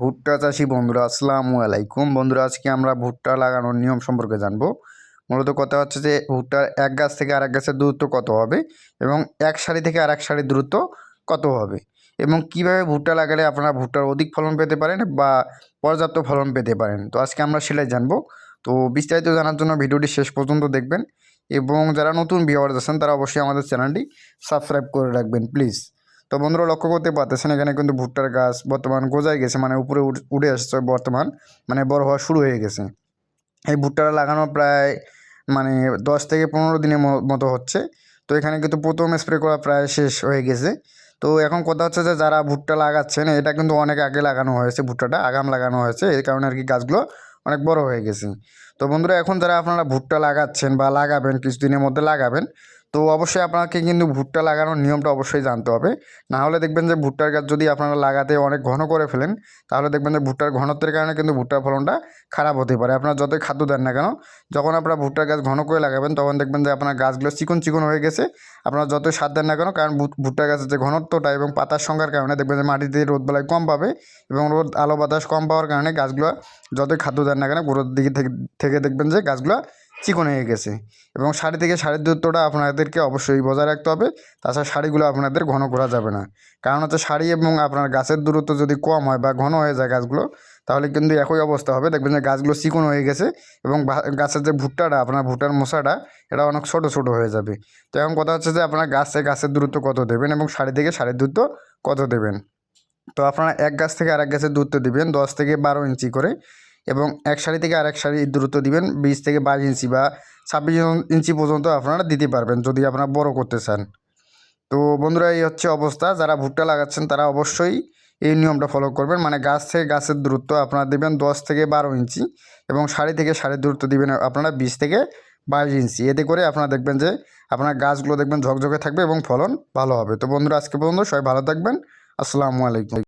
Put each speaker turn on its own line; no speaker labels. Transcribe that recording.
ভুট্টা চাষি বন্ধুরা, আসসালামু আলাইকুম। বন্ধুরা, আজকে আমরা ভুট্টা লাগানোর নিয়ম সম্পর্কে জানব। মূলত কথা হচ্ছে যে, ভুট্টার এক গাছ থেকে আরেক গাছের দূরত্ব কত হবে এবং এক সারি থেকে আরেক সারির দূরত্ব কত হবে এবং কীভাবে ভুট্টা লাগালে আপনারা ভুট্টার অধিক ফলন পেতে পারেন বা পর্যাপ্ত ফলন পেতে পারেন? তো আজকে আমরা সেটাই জানব। তো বিস্তারিত জানার জন্য ভিডিওটি শেষ পর্যন্ত দেখবেন এবং যারা নতুন ভিওয়ার্স আছেন, তারা অবশ্যই আমাদের চ্যানেলটি সাবস্ক্রাইব করে রাখবেন, প্লিজ। তো বন্ধুরা লক্ষ্য করতে পারতেছেন, এখানে কিন্তু ভুট্টার গাছ বর্তমান গোজায় গেছে মানে উপরে উঠ- আসছে বর্তমান মানে বড় হওয়া শুরু হয়ে গেছে। এই ভুট্টাটা লাগানো প্রায় মানে দশ থেকে পনেরো দিনের মতো হচ্ছে। তো এখানে কিন্তু প্রথম স্প্রে করা প্রায় শেষ হয়ে গেছে। তো এখন কথা হচ্ছে যে, যারা ভুট্টা লাগাচ্ছেন, এটা কিন্তু অনেক আগে লাগানো হয়েছে ভুট্টাটা, আগাম লাগানো হয়েছে, এই কারণে আর কি গাছগুলো অনেক বড় হয়ে গেছে। তো বন্ধুরা, এখন যারা আপনারা ভুট্টা লাগাচ্ছেন বা লাগাবেন, কিছুদিনের মধ্যে লাগাবেন তো অবশ্যই আপনাকে কিন্তু ভুট্টা লাগানোর নিয়মটা অবশ্যই জানতে হবে। না হলে দেখবেন যে ভুট্টার গাছ যদি আপনারা লাগাতে অনেক ঘন করে ফেলেন, তাহলে দেখবেন যে ভুট্টার ঘনত্বের কারণে কিন্তু ভুট্টার ফলনটা খারাপ হতে পারে। আপনার যতই খাদ্য দেন না কেন, যখন আপনারা ভুট্টার গাছ ঘন করে লাগাবেন, তখন দেখবেন যে আপনার গাছগুলো চিকন চিকন হয়ে গেছে। আপনারা যতই সার দেন না কেন, কারণ ভুট্টার গাছের যে ঘনত্বটা এবং পাতার সংখ্যার কারণে দেখবেন যে মাটিতে রোদ বেলায় কম পাবে এবং রোদ, আলো বাতাস কম পাওয়ার কারণে গাছগুলো যতই খাদ্য দেন না কেন, গোড়ার দিকে থেকে থেকে দেখবেন যে গাছগুলো চিকন হয়ে গেছে। এবং শাড়ি থেকে শাড়ির দূরত্বটা আপনাদেরকে অবশ্যই বজায় রাখতে হবে। তাছাড়া শাড়িগুলো আপনাদের ঘন করা যাবে না। কারণ হচ্ছে শাড়ি এবং আপনার গাছের দূরত্ব যদি কম হয় বা ঘন হয়ে যায় গাছগুলো, তাহলে কিন্তু একই অবস্থা হবে। দেখবেন যে গাছগুলো চিকন হয়ে গেছে এবং গাছের যে ভুট্টাটা, আপনার ভুট্টার মশাটা, এটা অনেক ছোটো ছোটো হয়ে যাবে। তো এখন কথা হচ্ছে যে আপনার গাছে গাছের দূরত্ব কত দেবেন এবং শাড়ি থেকে শাড়ির দূরত্ব কত দেবেন? তো আপনারা এক গাছ থেকে আরেক গাছের দূরত্ব দিবেন দশ থেকে বারো ইঞ্চি করে। এবং এক সারি থেকে আরেক সারি দূরত্ব দিবেন বিশ থেকে বাইশ ইঞ্চি বা ছাব্বিশ ইঞ্চি পর্যন্ত আপনারা দিতে পারবেন যদি আপনারা বড় করতে চান। তো বন্ধুরা, এই হচ্ছে অবস্থা। যারা ভুট্টা লাগাচ্ছেন, তারা অবশ্যই এই নিয়মটা ফলো করবেন। মানে গাছ থেকে গাছের দূরত্ব আপনারা দেবেন দশ থেকে বারো ইঞ্চি এবং সারি থেকে সারির দূরত্ব দিবেন আপনারা বিশ থেকে বাইশ ইঞ্চি। এতে করে আপনারা দেখবেন যে আপনার গাছগুলো দেখবেন ঝকঝকে থাকবে এবং ফলন ভালো হবে। তো বন্ধুরা, আজকে পর্যন্ত সবাই ভালো থাকবেন। আসসালামু আলাইকুম।